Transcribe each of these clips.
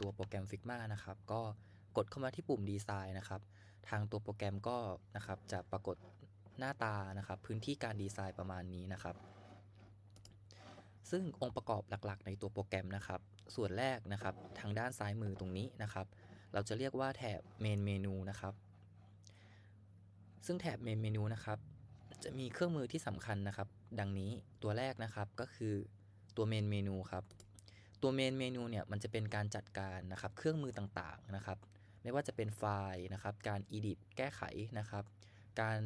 ตัวโปรแกรม Figma นะครับ ก็กดเข้ามาที่ปุ่มดีไซน์นะครับ ทางตัวโปรแกรมก็นะครับจะปรากฏหน้าตานะครับ พื้นที่การดีไซน์ประมาณนี้นะครับ ซึ่งองค์ประกอบหลักๆ ในตัวโปรแกรมนะครับ ส่วนแรกนะครับ ทางด้านซ้ายมือตรงนี้นะครับ เราจะเรียกว่าแถบ Main Menu นะครับ ซึ่งแถบ Main Menu นะครับจะมีเครื่องมือที่สำคัญนะครับ ดังนี้ตัวแรกนะครับก็คือตัว Main Menu ครับ ตัว Main Menu เนี่ยมันจะเป็นการจัดการนะครับเครื่องมือต่างๆนะครับไม่ว่าจะเป็นไฟล์นะครับการ edit แก้ไขนะครับ การ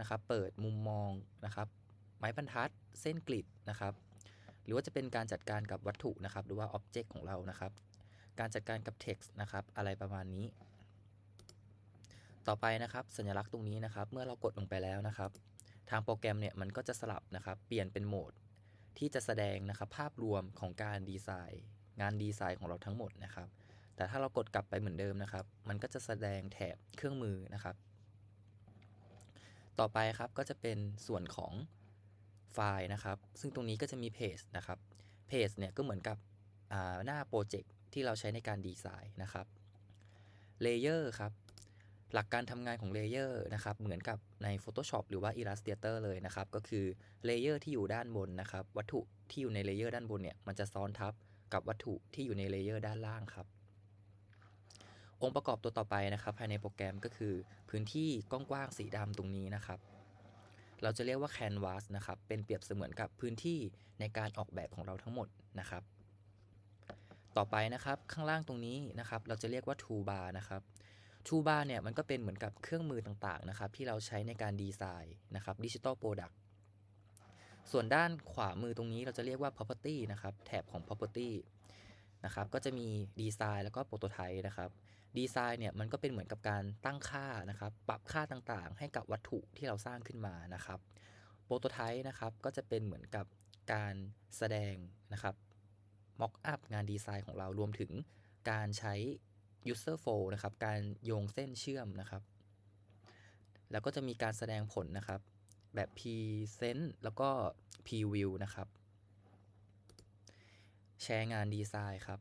นะครับเปิดมุมมองนะครับ ไม้บรรทัดเส้นกริดนะครับ หรือว่าจะเป็นการจัดการกับวัตถุนะครับ หรือว่า Object ของเรานะครับ การจัดการกับ Text นะครับ อะไรประมาณนี้ ต่อไปนะครับ สัญลักษณ์ตรงนี้นะครับ เมื่อเรากดลงไปแล้วนะครับ ทางโปรแกรมเนี่ยมันก็จะสลับนะครับ เปลี่ยนเป็นโหมด ที่จะแสดงนะครับภาพรวมของการดีไซน์ งานดีไซน์ของเราทั้งหมดนะครับ แต่ถ้าเรากดกลับไปเหมือนเดิมนะครับ มันก็จะแสดงแถบเครื่องมือนะครับ ต่อไปครับก็จะเป็นส่วนของไฟล์นะครับ ซึ่งตรงนี้ก็จะมีเพจนะครับเพจเนี่ยก็เหมือนกับหน้าโปรเจกต์ที่เราใช้ในการดีไซน์นะครับเลเยอร์ครับ หลักการทำงานของเลเยอร์นะครับเหมือนกับใน Photoshop หรือว่า Illustrator เลยนะครับ ก็คือเลเยอร์ที่อยู่ด้านบนนะครับ วัตถุที่อยู่ในเลเยอร์ด้านบนเนี่ยมันจะซ้อนทับกับวัตถุที่อยู่ในเลเยอร์ด้านล่างครับ องค์ประกอบตัวต่อไปนะครับ ภายในโปรแกรมก็คือ พื้นที่กว้างๆสีดำตรงนี้นะครับ เราจะเรียกว่า Canvas นะครับ เป็นเปรียบเสมือนกับพื้นที่ในการออกแบบของเราทั้งหมดนะครับต่อไปนะครับข้างล่างตรงนี้นะครับ เราจะเรียกว่า Toolbar นะครับ Toolbar เนี่ยมันก็เป็นเหมือนกับเครื่องมือต่างๆนะครับที่เราใช้ในการดีไซน์นะครับ Digital Product ส่วนด้านขวามือตรงนี้เราจะเรียกว่า property นะครับแถบของ property นะครับก็จะมีดีไซน์แล้วก็โปรโตไทป์นะครับดีไซน์เนี่ยมันก็เป็นเหมือนกับการตั้งค่านะครับปรับค่าต่างๆ ให้กับวัตถุที่เราสร้างขึ้นมานะครับโปรโตไทป์นะครับก็จะเป็นเหมือนกับการแสดงนะครับ mock up งานดีไซน์ของเรารวมถึงการใช้ user flow นะครับ การโยงเส้นเชื่อมนะครับ แล้วก็จะมีการแสดงผลนะครับ แบบ present แล้วก็ preview นะครับ แชร์งานดีไซน์ครับ